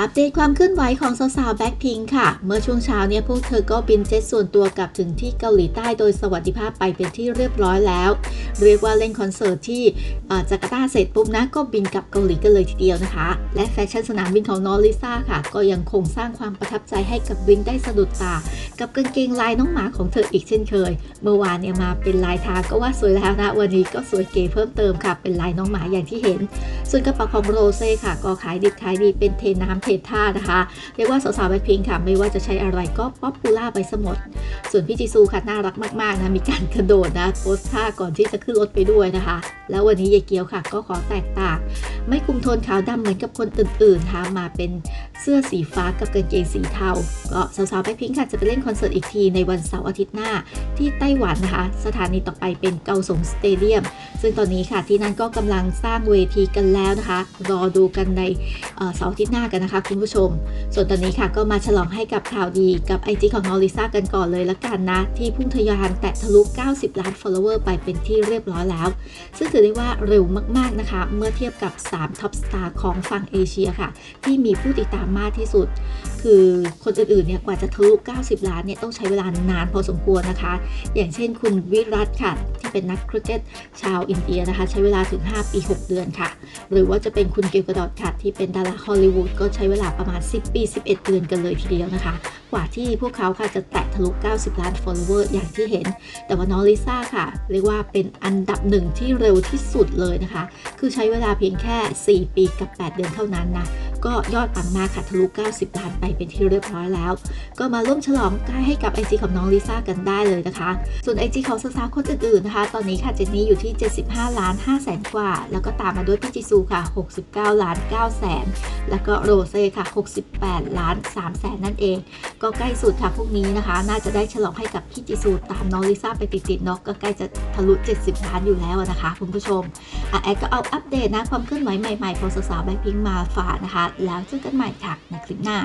อัปเดตความเคลื่อนไหวของสาวๆแบ็คพิงค่ะ เมื่อช่วงเช้าเนี่ยพวกเธอก็บินเจ็ตส่วนตัวกลับถึงที่เกาหลีใต้โดยสวัสดิภาพไปเป็นที่เรียบร้อยแล้ว เรียกว่าเล่นคอนเสิร์ตที่จาการ์ตาเสร็จปุ๊บนะ ก็บินกลับเกาหลีกันเลยทีเดียวนะคะ และแฟชั่นสนามบินของนอริซ่าค่ะ ก็ยังคงสร้างความประทับใจให้กับบิงได้สะดุดตา กับกางเกงลายน้องหมาของเธออีกเช่นเคย เมื่อวานเนี่ยมาเป็นลายทางก็ว่าสวยแล้วนะวันนี้ก็สวยเก๋เพิ่มเติมค่ะ เป็นลายน้องหมาอย่างที่เห็น ส่วนกระเป๋าของโรเซ่ค่ะ ก็ขายดิบขายดีเป็นเทน้ำเทท่านะคะเรียกว่าสาวๆแบ็คพิงค่ะ ไม่ว่าจะใช้อะไรก็ป๊อปปูล่าไปสมดส่วนพี่จีซูค่ะน่ารักมากๆนะมีการกระโดดนะโพสท่าก่อนที่จะขึ้นรถไปด้วยนะคะ แล้ววันนี้ยายเกียวค่ะ ก็ขอแตกต่าง ไม่คุมโทนขาวดำเหมือนกับคนอื่นๆนะคะมาเป็นเสื้อสีฟ้ากับกางเกงสีเทา ก็สาวๆแบ็คพิงค่ะจะไปเล่นคอนเสิร์ตอีกทีในวันเสาร์อาทิตย์หน้า ที่ไต้หวันนะคะ สถานีต่อไปเป็นเกาสงสเตเดียม ซึ่งตอนนี้ค่ะที่นั่นก็กำลังสร้างเวทีกันแล้วนะคะ รอดูกันในเสาร์อาทิตย์หน้ากันนะคะคุณผู้ชม ส่วนตอนนี้ค่ะก็มาฉลองให้กับข่าวดีกับ IG ของนอริซ่ากันก่อนเลยละกันนะ ที่พุ่งทะยานแตะทะลุ 90 ล้าน follower ไปเป็นที่เรียบร้อยแล้ว ซึ่งถือได้ว่าเร็วมากๆนะคะ เมื่อเทียบกับ3ท็อปสตาร์ของฝั่งเอเชียค่ะ ที่มีผู้ติดตามมากที่สุด คือคนอื่นๆเนี่ยกว่าจะทะลุ 90 ล้านเนี่ยต้องใช้เวลานานพอสมควรนะคะ อย่างเช่นคุณวิรัตค่ะ ที่เป็นนักคริกเก็ตชาวอินเดียนะคะ ใช้เวลาถึง 5 ปี 6 เดือนค่ะ หรือว่าจะเป็นคุณเกลกระดอดค่ะที่เป็นดาราฮอลลีวูดก็ใช้เวลาประมาณ 10 ปี 11 เดือนกันเลยทีเดียวนะคะ กว่าที่พวกเขาค่ะจะแตะทะลุ 90 ล้าน follower อย่างที่เห็น แต่ว่าน้องลิซ่าค่ะ เรียกว่าเป็นอันดับหนึ่งที่เร็วที่สุดเลยนะคะ คือใช้เวลาเพียงแค่ 4 ปีกับ 8 เดือนเท่านั้นนะ ก็ยอดปังมากค่ะทะลุ 90 ล้านไปเป็นที่เรียบร้อยแล้ว ก็มาร่วมฉลองให้กับ IG ของน้องลิซ่ากันได้เลยนะคะ ส่วน IG ของสาวๆคนอื่นๆนะคะ ตอนนี้ค่ะเจนนี่อยู่ที่ 75 ล้าน5แสนกว่า แล้วก็ตามมาด้วยพี่จิซูค่ะ 69 ล้าน9แสนแล้วก็โรเซ่ค่ะ 68 ล้าน3แสนนั่นเอง ก็ใกล้สุดค่ะพวกนี้นะคะ น่าจะได้ฉลองให้กับพี่จิซูตามน้องลิซ่าไปติดๆเนาะก็ใกล้จะทะลุ 70 ล้านอยู่แล้วนะคะคุณผู้ชมอะแอดก็เอาอัปเดตนะความเคลื่อนไหวใหม่ๆของสาวๆแบ็คพิงมาฝากนะคะแล้วเจอกันใหม่ค่ะในคลิปหน้า